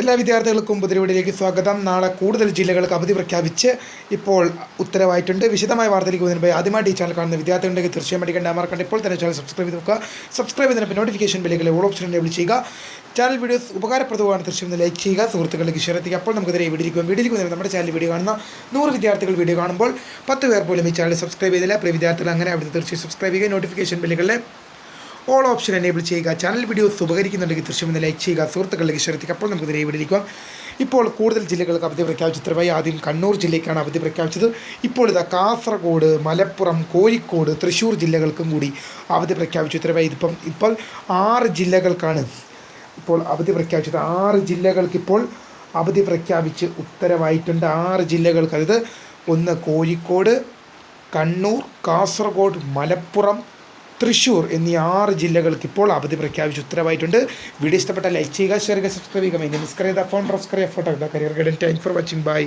എല്ലാ വിദ്യാർത്ഥികൾക്കും പുതിരവിടിയിലേക്ക് സ്വാഗതം. നാളെ കൂടുതൽ ജില്ലകൾക്ക് അവധി പ്രഖ്യാപിച്ച് ഇപ്പോൾ ഉത്തരവായിട്ടുണ്ട്. വിശദമായ വാർത്തയിലേക്ക് പോകുന്നതിന് ആദ്യമായിട്ട് ഈ ചാനൽ കാണുന്ന വിദ്യാർത്ഥികളുണ്ടെങ്കിൽ തീർച്ചയായും പഠിക്കേണ്ട മാർക്കണ്ട് ഇപ്പോൾ തന്നെ ചാനൽ സബ്സ്ക്രൈബ് ചെയ്ത് നോക്കുക. സബ്സ്ക്രൈബ് ചെയ്തതിന് നോട്ടിഫിക്കേഷൻ ബില്ലുകളെ ഓൾ ഓപ്ഷൻ എനേബിൾ ചെയ്യുക. ചാനൽ വീഡിയോസ് ഉപകാരപ്രദമാണ് തീർച്ചയായും ലൈക്ക് ചെയ്യുക സുഹൃത്തുക്കളിലേക്ക് ഷെയർ എത്തിക്കുക. അപ്പോൾ നമുക്ക് ഇതിനെ വീഡിയോ വീഡിയോ പോകുന്നത് നമ്മുടെ ചാനൽ വീഡിയോ കാണുന്ന നൂറ് വിദ്യാർത്ഥികൾ വീഡിയോ കാണുമ്പോൾ പത്ത് പേർ പോലും ഈ ചാനൽ സബ്സ്ക്രൈബ് ചെയ്തില്ല. പ്രിയ വിദ്യാർത്ഥികൾ അങ്ങനെ അവിടുത്തെ തീർച്ചയായും സബ്സ്ക്രൈബ് ചെയ്യുക. നോട്ടിഫിക്കേഷൻ ബില്ലുകളിലെ ഓൾ ഓപ്ഷൻ എനേബിൾ ചെയ്യുക. ചാനൽ വീഡിയോസ് ഉപകരിക്കുന്നുണ്ടെങ്കിൽ തീർച്ചയായും ലൈക്ക് ചെയ്യുക. സുഹൃത്തുക്കളിലേക്ക് ശ്രദ്ധിക്കുക അപ്പോൾ നമുക്ക് ഇതിനെ വീഡിയോ ഇപ്പോൾ കൂടുതൽ ജില്ലകൾക്ക് അവധി പ്രഖ്യാപിച്ചു ഉത്തരവായി ആദ്യം കണ്ണൂർ ജില്ലയ്ക്കാണ് അവധി പ്രഖ്യാപിച്ചത്. ഇപ്പോൾ ഇതാ കാസർഗോഡ് മലപ്പുറം കോഴിക്കോട് തൃശ്ശൂർ ജില്ലകൾക്കും കൂടി അവധി പ്രഖ്യാപിച്ചു. ഉത്തരവായി ഇതിപ്പം ഇപ്പോൾ ആറ് ജില്ലകൾക്കാണ് ഇപ്പോൾ അവധി പ്രഖ്യാപിച്ചത്. ആറ് ജില്ലകൾക്കിപ്പോൾ അവധി പ്രഖ്യാപിച്ച് ഉത്തരവായിട്ടുണ്ട് ആറ് ജില്ലകൾക്ക്. അതായത് ഒന്ന് കോഴിക്കോട് കണ്ണൂർ കാസർഗോഡ് മലപ്പുറം തൃശ്ശൂർ എന്നീ ആറ് ജില്ലകൾക്ക് ഇപ്പോൾ അവധി പ്രഖ്യാപിച്ച്. ഉത്തരവായിട്ടുണ്ട്. വീഡിയോ ഇഷ്ടപ്പെട്ട ലൈക്ക് ചെയ്യുക ഷെയർ ചെയ്യുക സബ്സ്ക്രൈബ് ചെയ്യുക. മിസ്കറിയ phone റോസ്കറിയ photo career guidance thank for watching bye